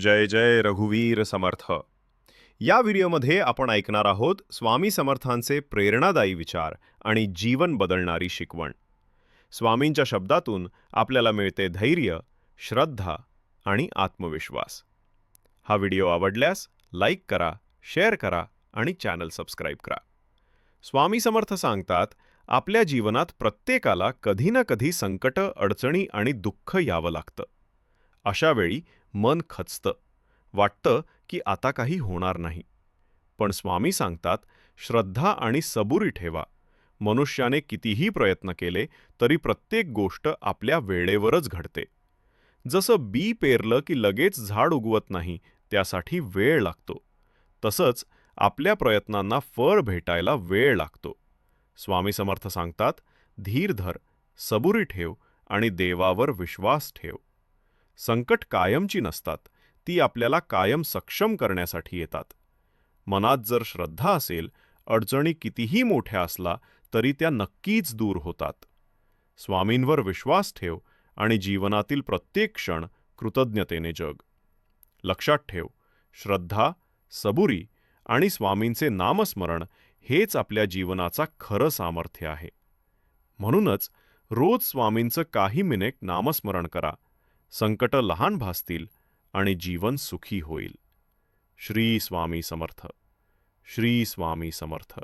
जय जय रघुवीर समर्थ. या व्हिडिओमध्ये आपण ऐकणार आहोत स्वामी समर्थांचे प्रेरणादायी विचार आणि जीवन बदलणारी शिकवण. स्वामींच्या शब्दातून आपल्याला मिळते धैर्य श्रद्धा आणि आत्मविश्वास. हा व्हिडिओ आवडल्यास लाईक करा शेअर करा आणि चॅनल सबस्क्राईब करा. स्वामी समर्थ सांगतात आपल्या जीवनात प्रत्येकाला कधी ना कधी संकट अडचणी आणि दुःख यावं लागतं. अशा वेळी मन खचतं. वाटतं की आता काही होणार नाही. पण स्वामी सांगतात श्रद्धा आणि सबुरी ठेवा. मनुष्याने कितीही प्रयत्न केले तरी प्रत्येक गोष्ट आपल्या वेळेवरच घडते. जसं बी पेरलं की लगेच झाड उगवत नाही त्यासाठी वेळ लागतो. तसंच आपल्या प्रयत्नांना फळ भेटायला वेळ लागतो. स्वामी समर्थ सांगतात धीर धर सबुरी ठेव आणि देवावर विश्वास ठेव. संकट कायमची नसतात ती आपल्याला कायम सक्षम करण्यासाठी येतात. मनात जर श्रद्धा असेल अडचणी कितीही मोठ्या असला तरी त्या नक्कीच दूर होतात. स्वामींवर विश्वास ठेव आणि जीवनातील प्रत्येक क्षण कृतज्ञतेने जग. लक्षात ठेव श्रद्धा सबुरी आणि स्वामींचे नामस्मरण हेच आपल्या जीवनाचा खरं सामर्थ्य आहे. म्हणूनच रोज स्वामींचं काही मिनिट नामस्मरण करा संकट लहान भासतील आणि जीवन सुखी होईल. श्री स्वामी समर्थ. श्री स्वामी समर्थ.